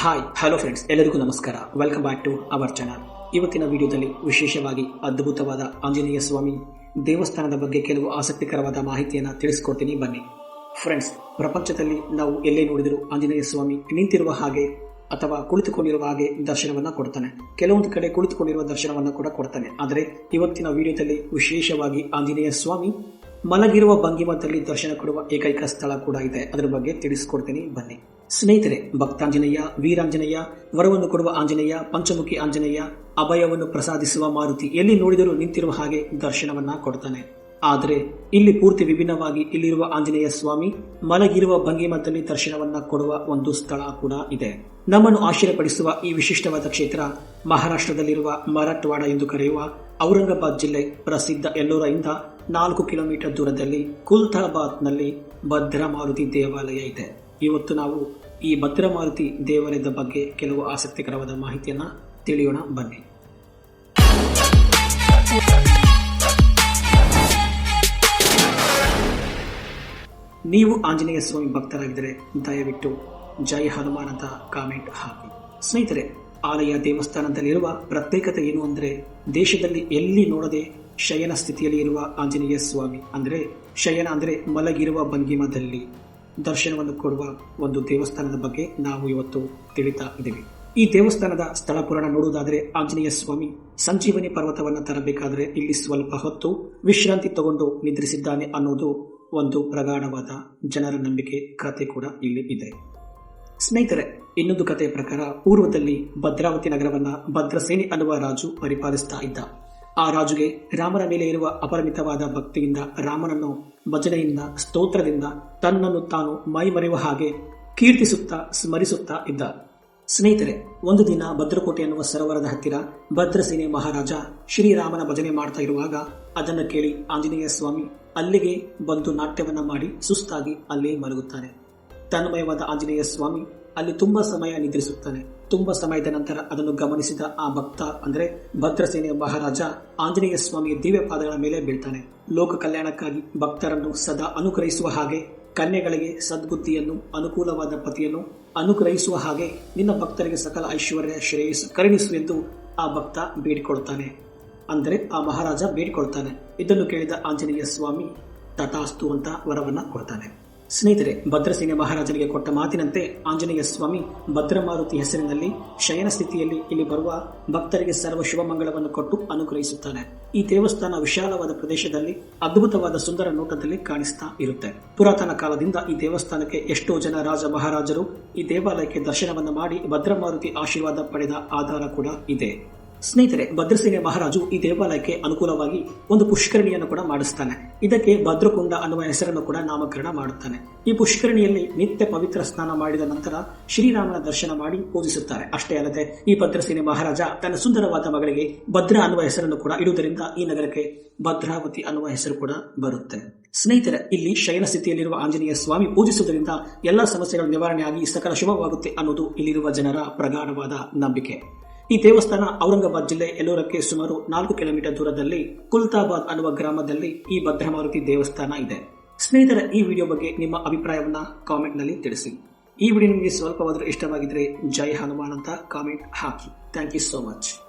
Hi hello friends ಎಲ್ಲರಿಗೂ ನಮಸ್ಕಾರ. Welcome back to our channel ಇವತ್ತಿನ ವಿಡಿಯೋದಲ್ಲಿ ವಿಶೇಷವಾಗಿ ಅದ್ಭುತವಾದ ಆಂಜನೇಯ ಸ್ವಾಮಿ ದೇವಸ್ಥಾನದ ಬಗ್ಗೆ ಕೆಲವು ಆಸಕ್ತಿಕರವಾದ ಮಾಹಿತಿಯನ್ನು ತಿಳಿಸ್ಕೊಡ್ತೀನಿ. ಬನ್ನಿ. ಫ್ರೆಂಡ್ಸ್ ಪ್ರಪಂಚದಲ್ಲಿ ನಾವು ಎಲ್ಲೇ ನೋಡಿದರೂ ಆಂಜನೇಯ ಸ್ವಾಮಿ ನಿಂತಿರುವ ಹಾಗೆ ಅಥವಾ ಕುಳಿತುಕೊಂಡಿರುವ ಹಾಗೆ ದರ್ಶನವನ್ನು ಕೊಡ್ತಾನೆ. ಕೆಲವೊಂದು ಕಡೆ ಕುಳಿತುಕೊಂಡಿರುವ ದರ್ಶನವನ್ನು ಕೂಡ ಕೊಡ್ತಾನೆ. ಆದರೆ ಇವತ್ತಿನ ವಿಡಿಯೋದಲ್ಲಿ ವಿಶೇಷವಾಗಿ ಆಂಜನೇಯ ಸ್ವಾಮಿ ಮಲಗಿರುವ ಭಂಗಿಮದಲ್ಲಿ ದರ್ಶನ ಕೊಡುವ ಏಕೈಕ ಸ್ಥಳ ಕೂಡ ಇದೆ. ಅದರ ಬಗ್ಗೆ ತಿಳಿಸ್ಕೊಡ್ತೀನಿ. ಬನ್ನಿ. ಸ್ನೇಹಿತರೆ, ಭಕ್ತಾಂಜನೇಯ, ವೀರಾಂಜನೇಯ, ವರವನ್ನು ಕೊಡುವ ಆಂಜನೇಯ, ಪಂಚಮುಖಿ ಆಂಜನೇಯ, ಅಭಯವನ್ನು ಪ್ರಸಾದಿಸುವ ಮಾರುತಿ ಎಲ್ಲಿ ನೋಡಿದರೂ ನಿಂತಿರುವ ಹಾಗೆ ದರ್ಶನವನ್ನ ಕೊಡ್ತಾನೆ. ಆದರೆ, ಇಲ್ಲಿ ಪೂರ್ತಿ ವಿಭಿನ್ನವಾಗಿ ಇಲ್ಲಿರುವ ಆಂಜನೇಯ ಸ್ವಾಮಿ, ಮಲಗಿರುವ ಭಂಗಿಮದಲ್ಲಿ ದರ್ಶನವನ್ನ ಕೊಡುವ ಒಂದು ಸ್ಥಳ ಕೂಡ ಇದೆ. ನಮ್ಮನ್ನು ಆಶ್ಚರ್ಯಪಡಿಸುವ ಈ ವಿಶಿಷ್ಟವಾದ ಕ್ಷೇತ್ರ, ಮಹಾರಾಷ್ಟ್ರದಲ್ಲಿರುವ ಮರಾಠವಾಡ ಎಂದು ಕರೆಯುವ ಔರಂಗಾಬಾದ್ ಜಿಲ್ಲೆ ಪ್ರಸಿದ್ಧ ಎಲ್ಲೋರದಿಂದ ನಾಲ್ಕು ಕಿಲೋಮೀಟರ್ ದೂರದಲ್ಲಿ ಕುಲ್ತಾಬಾದ್ನಲ್ಲಿ ಭದ್ರಮಾರುತಿ ದೇವಾಲಯ ಇದೆ. ಇವತ್ತು ನಾವು ಈ ಭದ್ರಮಾರುತಿ ದೇವಾಲಯದ ಬಗ್ಗೆ ಕೆಲವು ಆಸಕ್ತಿಕರವಾದ ಮಾಹಿತಿಯನ್ನು ತಿಳಿಯೋಣ. ಬನ್ನಿ. ನೀವು ಆಂಜನೇಯ ಸ್ವಾಮಿ ಭಕ್ತರಾಗಿದ್ದರೆ ದಯವಿಟ್ಟು ಜೈ ಹನುಮಾನ್ ಅಂತ ಕಾಮೆಂಟ್ ಹಾಕಿ. ಸ್ನೇಹಿತರೆ, ಆಲಯ ದೇವಸ್ಥಾನದಲ್ಲಿರುವ ಪ್ರತ್ಯೇಕತೆ ಏನು ಅಂದರೆ ದೇಶದಲ್ಲಿ ಎಲ್ಲಿ ನೋಡದೆ ಶಯನ ಸ್ಥಿತಿಯಲ್ಲಿ ಇರುವ ಆಂಜನೇಯ ಸ್ವಾಮಿ ಅಂದರೆ ಶಯನ ಅಂದರೆ ಮಲಗಿರುವ ಭಂಗಿಮದಲ್ಲಿ. ದರ್ಶನವನ್ನು ಕೊಡುವ ಒಂದು ದೇವಸ್ಥಾನದ ಬಗ್ಗೆ ನಾವು ಇವತ್ತು ತಿಳಿತಾ ಇದ್ದೀವಿ. ಈ ದೇವಸ್ಥಾನದ ಸ್ಥಳ ಪುರಾಣ ನೋಡುವುದಾದರೆ ಆಂಜನೇಯ ಸ್ವಾಮಿ ಸಂಜೀವನಿ ಪರ್ವತವನ್ನು ತರಬೇಕಾದರೆ ಇಲ್ಲಿ ಸ್ವಲ್ಪ ಹೊತ್ತು ವಿಶ್ರಾಂತಿ ತಗೊಂಡು ನಿದ್ರಿಸಿದ್ದಾನೆ ಅನ್ನೋದು ಒಂದು ಪ್ರಗಾಢವಾದ ಜನರ ನಂಬಿಕೆ ಕತೆ ಕೂಡ ಇಲ್ಲಿ ಇದೆ. ಸ್ನೇಹಿತರೆ, ಇನ್ನೊಂದು ಕಥೆಯ ಪ್ರಕಾರ ಪೂರ್ವದಲ್ಲಿ ಭದ್ರಾವತಿ ನಗರವನ್ನ ಭದ್ರಸೇನೆ ಅನ್ನುವ ರಾಜು ಪರಿಪಾಲಿಸ್ತಾ ಇದ್ದ. ಆ ರಾಜುಗೆ ರಾಮನ ಮೇಲೆ ಇರುವ ಅಪರಿಮಿತವಾದ ಭಕ್ತಿಯಿಂದ ರಾಮನನ್ನು ಭಜನೆಯಿಂದ, ಸ್ತೋತ್ರದಿಂದ ತನ್ನನ್ನು ತಾನು ಮೈಮರೆಯುವ ಹಾಗೆ ಕೀರ್ತಿಸುತ್ತಾ ಸ್ಮರಿಸುತ್ತಾ ಇದ್ದ. ಸ್ನೇಹಿತರೆ, ಒಂದು ದಿನ ಭದ್ರಕೋಟೆ ಎನ್ನುವ ಸರೋವರದ ಹತ್ತಿರ ಭದ್ರಸೇನೆ ಮಹಾರಾಜ ಶ್ರೀರಾಮನ ಭಜನೆ ಮಾಡ್ತಾ ಇರುವಾಗ ಅದನ್ನು ಕೇಳಿ ಆಂಜನೇಯ ಸ್ವಾಮಿ ಅಲ್ಲಿಗೆ ಬಂದು ನಾಟ್ಯವನ್ನ ಮಾಡಿ ಸುಸ್ತಾಗಿ ಅಲ್ಲೇ ಮಲಗುತ್ತಾನೆ ತನ್ಮಯವಾದ ಆಂಜನೇಯ ಸ್ವಾಮಿ ಅಲ್ಲಿ ತುಂಬಾ ಸಮಯ ನಿದ್ರಿಸುತ್ತಾನೆ. ತುಂಬಾ ಸಮಯದ ನಂತರ ಅದನ್ನು ಗಮನಿಸಿದ ಆ ಭಕ್ತ, ಅಂದರೆ ಭದ್ರಸೇನೆಯ ಮಹಾರಾಜ ಆಂಜನೇಯ ಸ್ವಾಮಿಯ ದಿವ್ಯ ಪಾದಗಳ ಮೇಲೆ ಬೀಳ್ತಾನೆ. ಲೋಕ ಕಲ್ಯಾಣಕ್ಕಾಗಿ ಭಕ್ತರನ್ನು ಸದಾ ಅನುಗ್ರಹಿಸುವ ಹಾಗೆ, ಕನ್ಯೆಗಳಿಗೆ ಸದ್ಬುದ್ಧಿಯನ್ನು, ಅನುಕೂಲವಾದ ಪತಿಯನ್ನು ಅನುಗ್ರಹಿಸುವ ಹಾಗೆ ನಿನ್ನ ಭಕ್ತರಿಗೆ ಸಕಲ ಐಶ್ವರ್ಯ, ಶ್ರೇಯಸ್ಸು ಕರುಣಿಸು ಎಂದು ಆ ಭಕ್ತ ಬೇಡಿಕೊಳ್ತಾನೆ. ಅಂದರೆ ಆ ಮಹಾರಾಜ ಬೇಡಿಕೊಳ್ತಾನೆ. ಇದನ್ನು ಕೇಳಿದ ಆಂಜನೇಯ ಸ್ವಾಮಿ, ತಥಾಸ್ತು ಅಂತ ವರವನ್ನು ಕೊಡ್ತಾನೆ. ಸ್ನೇಹಿತರೆ, ಭದ್ರಸೇನೆ ಮಹಾರಾಜನಿಗೆ ಕೊಟ್ಟ ಮಾತಿನಂತೆ ಆಂಜನೇಯ ಸ್ವಾಮಿ ಭದ್ರಮಾರುತಿ ಹೆಸರಿನಲ್ಲಿ ಶಯನ ಸ್ಥಿತಿಯಲ್ಲಿ ಇಲ್ಲಿ ಬರುವ ಭಕ್ತರಿಗೆ ಸರ್ವ ಶುಭ ಮಂಗಳವನ್ನು ಕೊಟ್ಟು ಅನುಗ್ರಹಿಸುತ್ತಾನೆ. ಈ ದೇವಸ್ಥಾನ ವಿಶಾಲವಾದ ಪ್ರದೇಶದಲ್ಲಿ ಅದ್ಭುತವಾದ ಸುಂದರ ನೋಟದಲ್ಲಿ ಕಾಣಿಸ್ತಾ ಇರುತ್ತೆ. ಪುರಾತನ ಕಾಲದಿಂದ ಈ ದೇವಸ್ಥಾನಕ್ಕೆ ಎಷ್ಟೋ ಜನ ರಾಜ ಮಹಾರಾಜರು ಈ ದೇವಾಲಯಕ್ಕೆ ದರ್ಶನವನ್ನು ಮಾಡಿ ಭದ್ರಮಾರುತಿ ಆಶೀರ್ವಾದ ಪಡೆದ ಆಧಾರ ಕೂಡ ಇದೆ. ಸ್ನೇಹಿತರೆ, ಭದ್ರಸೇನೆ ಮಹಾರಾಜು ಈ ದೇವಾಲಯಕ್ಕೆ ಅನುಕೂಲವಾಗಿ ಒಂದು ಪುಷ್ಕರಣಿಯನ್ನು ಕೂಡ ಮಾಡಿಸ್ತಾನೆ. ಇದಕ್ಕೆ ಭದ್ರಕುಂಡ ಅನ್ನುವ ಹೆಸರನ್ನು ಕೂಡ ನಾಮಕರಣ ಮಾಡುತ್ತಾನೆ. ಈ ಪುಷ್ಕರಣಿಯಲ್ಲಿ ನಿತ್ಯ ಪವಿತ್ರ ಸ್ನಾನ ಮಾಡಿದ ನಂತರ ಶ್ರೀರಾಮನ ದರ್ಶನ ಮಾಡಿ ಪೂಜಿಸುತ್ತಾರೆ. ಅಷ್ಟೇ ಅಲ್ಲದೆ ಈ ಭದ್ರಸೇನೆ ಮಹಾರಾಜ ತನ್ನ ಸುಂದರವಾದ ಮಗಳಿಗೆ ಭದ್ರ ಅನ್ನುವ ಹೆಸರನ್ನು ಕೂಡ ಇಡುವುದರಿಂದ ಈ ನಗರಕ್ಕೆ ಭದ್ರಾವತಿ ಅನ್ನುವ ಹೆಸರು ಕೂಡ ಬರುತ್ತೆ. ಸ್ನೇಹಿತರೆ, ಇಲ್ಲಿ ಶಯನ ಸ್ಥಿತಿಯಲ್ಲಿರುವ ಆಂಜನೇಯ ಸ್ವಾಮಿ ಪೂಜಿಸುವುದರಿಂದ ಎಲ್ಲಾ ಸಮಸ್ಯೆಗಳ ನಿವಾರಣೆಯಾಗಿ ಸಕಲ ಶುಭವಾಗುತ್ತೆ ಅನ್ನೋದು ಇಲ್ಲಿರುವ ಜನರ ಪ್ರಗಾಢವಾದ ನಂಬಿಕೆ. ಈ ದೇವಸ್ಥಾನ ಔರಂಗಾಬಾದ್ ಜಿಲ್ಲೆ ಎಲ್ಲೋರಕ್ಕೆ ಸುಮಾರು ನಾಲ್ಕು ಕಿಲೋಮೀಟರ್ ದೂರದಲ್ಲಿ ಕುಲ್ತಾಬಾದ್ ಅನ್ನುವ ಗ್ರಾಮದಲ್ಲಿ ಈ ಭದ್ರಮಾರುತಿ ದೇವಸ್ಥಾನ ಇದೆ. ಸ್ನೇಹಿತರ, ಈ ವಿಡಿಯೋ ಬಗ್ಗೆ ನಿಮ್ಮ ಅಭಿಪ್ರಾಯವನ್ನ ಕಾಮೆಂಟ್ನಲ್ಲಿ ತಿಳಿಸಿ. ಈ ವಿಡಿಯೋ ನಿಮಗೆ ಸ್ವಲ್ಪವಾದರೂ ಇಷ್ಟವಾಗಿದ್ರೆ ಜೈ ಹನುಮಾನ್ ಅಂತ comment hockey. Thank you so much.